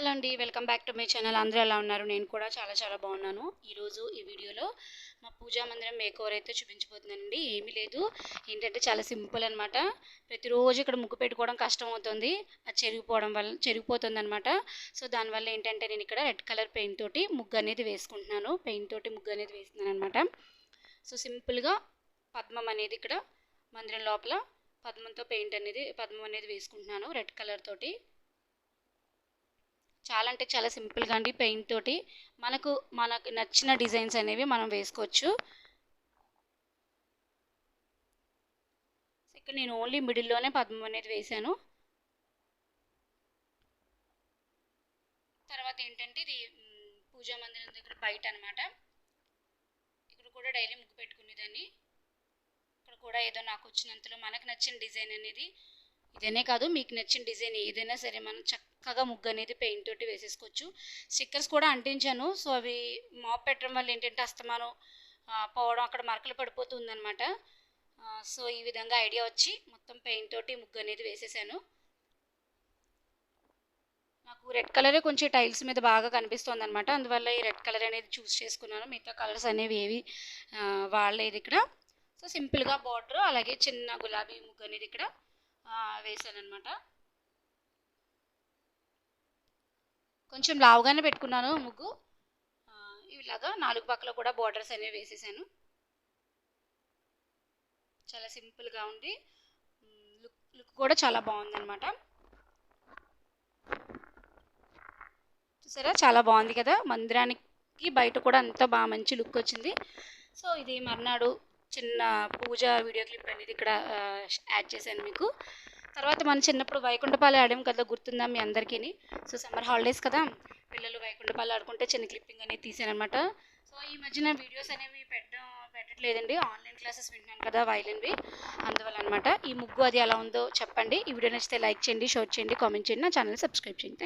Hello అండి welcome back to my channel. అందరూ ఎలా ఉన్నారు? నేను కూడా చాలా చాలా బాగున్నాను. ఈరోజు ఈ వీడియోలో మా పూజా మందిరం మేకోవర్ అయితే చూపించబోతున్నానండి. ఏమీ లేదు. ఏంటంటే చాలా సింపుల్ అనమాట ప్రతిరోజు ఇక్కడ ముగ్గు పెట్టుకోవడం కష్టం అవుతుంది అది చెరిగిపోవడం వల్ల చెరిగిపోతుంది అనమాట సో దానివల్ల ఏంటంటే నేను ఇక్కడ రెడ్ కలర్ పెయింట్ తోటి ముగ్గు అనేది వేసుకుంటున్నాను. పెయింట్ తోటి ముగ్గు అనేది వేస్తున్నాను అనమాట సో సింపుల్గా పద్మం అనేది ఇక్కడ మందిరం లోపల పద్మంతో పెయింట్ అనేది పద్మం అనేది వేసుకుంటున్నాను రెడ్ కలర్ తోటి. చాలా అంటే చాలా సింపుల్గా అండి పెయింట్ తోటి. మనకు మనకు నచ్చిన డిజైన్స్ అనేవి మనం వేసుకోవచ్చు. ఇక్కడ నేను ఓన్లీ మిడిల్లోనే పద్మం అనేది వేశాను తర్వాత ఏంటంటే ఇది పూజా మందిరం దగ్గర బయట అనమాట ఇక్కడ కూడా డైలీ ముగ్గు పెట్టుకునేదాన్ని. ఇక్కడ కూడా ఏదో నాకు వచ్చినంతలో మనకు నచ్చిన డిజైన్ అనేది ఇదనే కాదు మీకు నచ్చిన డిజైన్ ఏదైనా సరే మనం చక్కగా ముగ్గు అనేది పెయింట్ తోటి వేసేసుకోవచ్చు. స్టిక్కర్స్ కూడా అంటించాను. సో అవి మాప్ పెట్టడం వల్ల ఏంటంటే అస్తమానం పోవడం అక్కడ మరకలు పడిపోతుంది అనమాట సో ఈ విధంగా ఐడియా వచ్చి మొత్తం పెయింట్ తోటి ముగ్గు అనేది వేసేసాను. నాకు రెడ్ కలరే కొంచెం టైల్స్ మీద బాగా కనిపిస్తుంది అనమాట అందువల్ల ఈ రెడ్ కలర్ అనేది చూస్ చేసుకున్నాను. మిగతా కలర్స్ అనేవి ఏవి వాడలేదు ఇక్కడ. సో సింపుల్గా బార్డర్ అలాగే చిన్న గులాబీ ముగ్గు అనేది ఇక్కడ వేసాను అనమాట కొంచెం లావుగానే పెట్టుకున్నాను ముగ్గు. ఇలాగా నాలుగు పక్కల కూడా బార్డర్స్ అనేవి వేసేసాను. చాలా సింపుల్గా ఉండి లుక్ లుక్ కూడా చాలా బాగుందన్నమాట. చూసారా? చాలా బాగుంది కదా? మందిరానికి బయట కూడా అంత బాగా మంచి లుక్ వచ్చింది. సో ఇది మర్నాడు చిన్న పూజ వీడియో క్లిప్ అనేది ఇక్కడ యాడ్ చేశాను మీకు. తర్వాత మనం చిన్నప్పుడు వైకుంఠపాలు ఆడాం కదా గుర్తుందా మీ అందరికీ సో సమ్మర్ హాలిడేస్ కదా పిల్లలు వైకుంఠపాలు ఆడుకుంటే చిన్న క్లిప్పింగ్ అనేది తీసాను అనమాట సో ఈ మధ్యన వీడియోస్ అనేవి పెట్టడం పెట్టట్లేదండి. ఆన్లైన్ క్లాసెస్ వింటున్నాను కదా వైలిన్వి. అందువల్ల అనమాట ఈ ముగ్గు అది ఎలా ఉందో చెప్పండి. ఈ వీడియో నచ్చితే లైక్ చేయండి షేర్ చేయండి కామెంట్ చేయండి. నా ఛానల్ సబ్స్క్రైబ్ చేయండి.